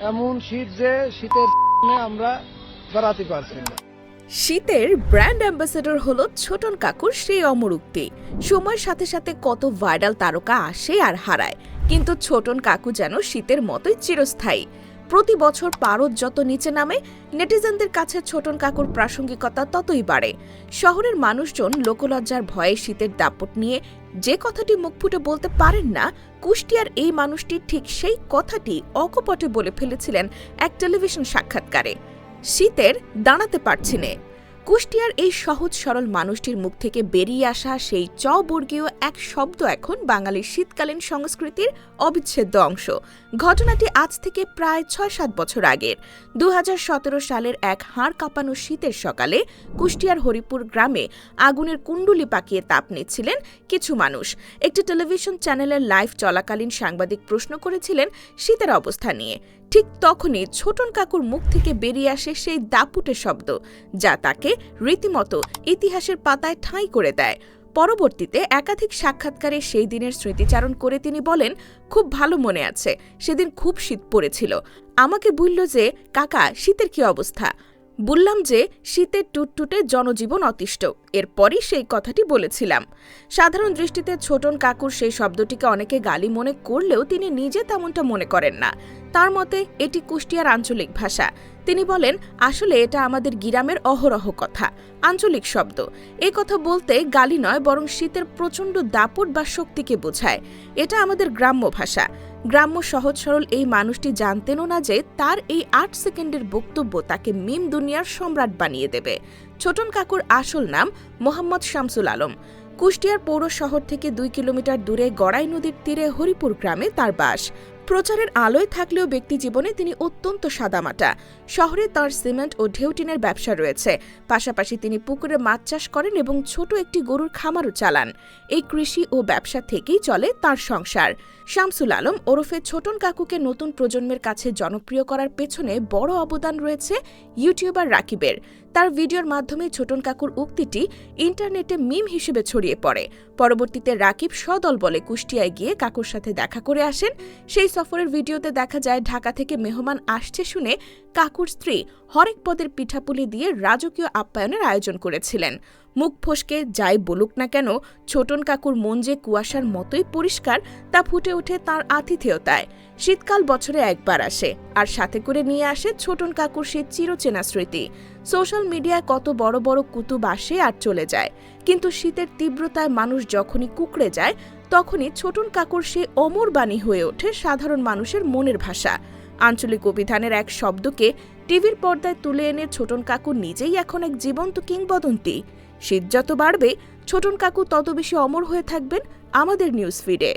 এমন শীত যে শীতের আমরা বেড়াতে পারছি না। শীতের ব্র্যান্ড অ্যাম্বাসেডর হল ছোটন কাকুর সেই অমরুক্তি সময়ের সাথে সাথে কত ভাইরাল তারকা আসে আর হারায়। কিন্তু ছোটন কাকু যেন শীতের মতোই চিরস্থায়ী। প্রতি বছর পারদ যত নিচে নামে, নেটিজেনদের কাছে ছোটন কাকুর প্রাসঙ্গিকতা ততই বাড়ে। শহরের মানুষজন লোকলজ্জার ভয়ে শীতের দাপট নিয়ে যে কথাটি মুখ ফুটে বলতে পারেন না, কুষ্টিয়ার এই মানুষটি ঠিক সেই কথাটি অকপটে বলে ফেলেছিলেন এক টেলিভিশন সাক্ষাৎকারে। শীতের দাঁড়াতে পারছি নে। কুষ্টিয়ার এই সহজ সরল মানুষটির মুখ থেকে বেরিয়ে আসা সেই চ বর্গীয় এক শব্দ এখন বাঙালির শীতকালীন সংস্কৃতির অবিচ্ছেদ্য অংশ। ঘটনাটি আজ থেকে প্রায় ছয় সাত বছর আগের। দু হাজার সতেরো সালের এক হাড় কাঁপানো শীতের সকালে কুষ্টিয়ার হরিপুর গ্রামে আগুনের কুণ্ডুলি পাকিয়ে তাপ নিচ্ছিলেন কিছু মানুষ। একটি টেলিভিশন চ্যানেলের লাইভ চলাকালীন সাংবাদিক প্রশ্ন করেছিলেন শীতের অবস্থা নিয়ে। ঠিক তখনই ছোটন কাকুর মুখ থেকে বেরিয়ে আসে সেই দাপুটে শব্দ, যা তাকে রীতিমতো ইতিহাসের পাতায় ঠাঁই করে দেয়। পরবর্তীতে একাধিক সাক্ষাৎকারে সেই দিনের স্মৃতিচারণ করে তিনি বলেন, খুব ভালো মনে আছে, সেদিন খুব শীত পড়েছিল। আমাকে বলল যে, কাকা, শীতের কি অবস্থা? বললাম যে, শীতের টুটটুটে জনজীবন অতিষ্ঠ। এরপরই সেই কথাটি বলেছিলাম। সাধারণ দৃষ্টিতে ছোটন কাকুর সেই শব্দটিকে অনেকে গালি মনে করলেও তিনি নিজে তেমনটা মনে করেন না। তার মতে, এটি কুষ্টিয়ার আঞ্চলিক ভাষা। তিনি বলেন, আসলে এটা আমাদের গিরামের অহরহ কথা, আঞ্চলিক শব্দ। এই কথা বলতে গালি নয়, বরং শীতের প্রচণ্ড দাপট বা শক্তিকে বোঝায়। এটা আমাদের গ্রাম্য ভাষা। গ্রাম্য সহজ সরল এই মানুষটি জানতেনও না যে তার এই আট সেকেন্ডের বক্তব্য তাকে মিম দুনিয়ার সম্রাট বানিয়ে দেবে। ছোটন কাকুর আসল নাম মোহাম্মদ শামসুল আলম। কুষ্টিয়ার পৌর শহর থেকে দুই কিলোমিটার দূরে গড়াই নদীর তীরে হরিপুর গ্রামে তার বাস। প্রচারের আলোয় থাকলেও ব্যক্তি জীবনে তিনি অত্যন্ত সাদামাটা। শহরে তার সিমেন্ট ও ঢেউটিনের ব্যবসা রয়েছে। পাশাপাশি তিনি পুকুরে মাছ চাষ করেন এবং ছোট একটি গরুর খামারও চালান। এই কৃষি ও ব্যবসা থেকেই চলে তার সংসার। শামসুল আলম ওরফে ছোটন কাকুকে নতুন প্রজন্মের কাছে জনপ্রিয় করার পেছনে বড় অবদান রয়েছে ইউটিউবার রাকিবের। তার ভিডিওর মাধ্যমে ছোটন কাকুর উক্তিটি ইন্টারনেটে মিম হিসেবে ছড়িয়ে পড়ে। পরবর্তীতে রাকিব সদল বলে কুষ্টিয়ায় গিয়ে কাকুর সাথে দেখা করে আসেন। সেই সফরের ভিডিওতে দেখা যায়, ঢাকা থেকে মেহমান আসছে শুনে কাকুর স্ত্রী হরেক পদের পিঠাপুলি দিয়ে রাজকীয় আপ্যায়নের আয়োজন করেছিলেন। মুখ ফসকে যাই বলুক না কেন, ছোটন কাকুর মন যে কুয়াশার মতোই পরিষ্কার, তা ফুটে ওঠে তার আতিথেয়তায়। শীতকাল বছরে একবার আসে, আর সাথে করে নিয়ে আসে ছোটন কাকুর সে চিরচেনা স্মৃতি। সোশ্যাল মিডিয়ায় কত বড় বড় কুতুব আসে আর চলে যায়, কিন্তু শীতের তীব্রতায় মানুষ যখনই কুকড়ে যায়, তখনই ছোটন কাকুর সে অমর বাণী হয়ে ওঠে সাধারণ মানুষের মনের ভাষা। আঞ্চলিক অভিধানের এক শব্দকে টিভির পর্দায় তুলে এনে ছোটন কাকু নিজেই এখন এক জীবন্ত কিংবদন্তি। শীত যত বাড়বে, ছোটন কাকু তত বেশি অমর হয়ে থাকবেন আমাদের নিউজ ফিডে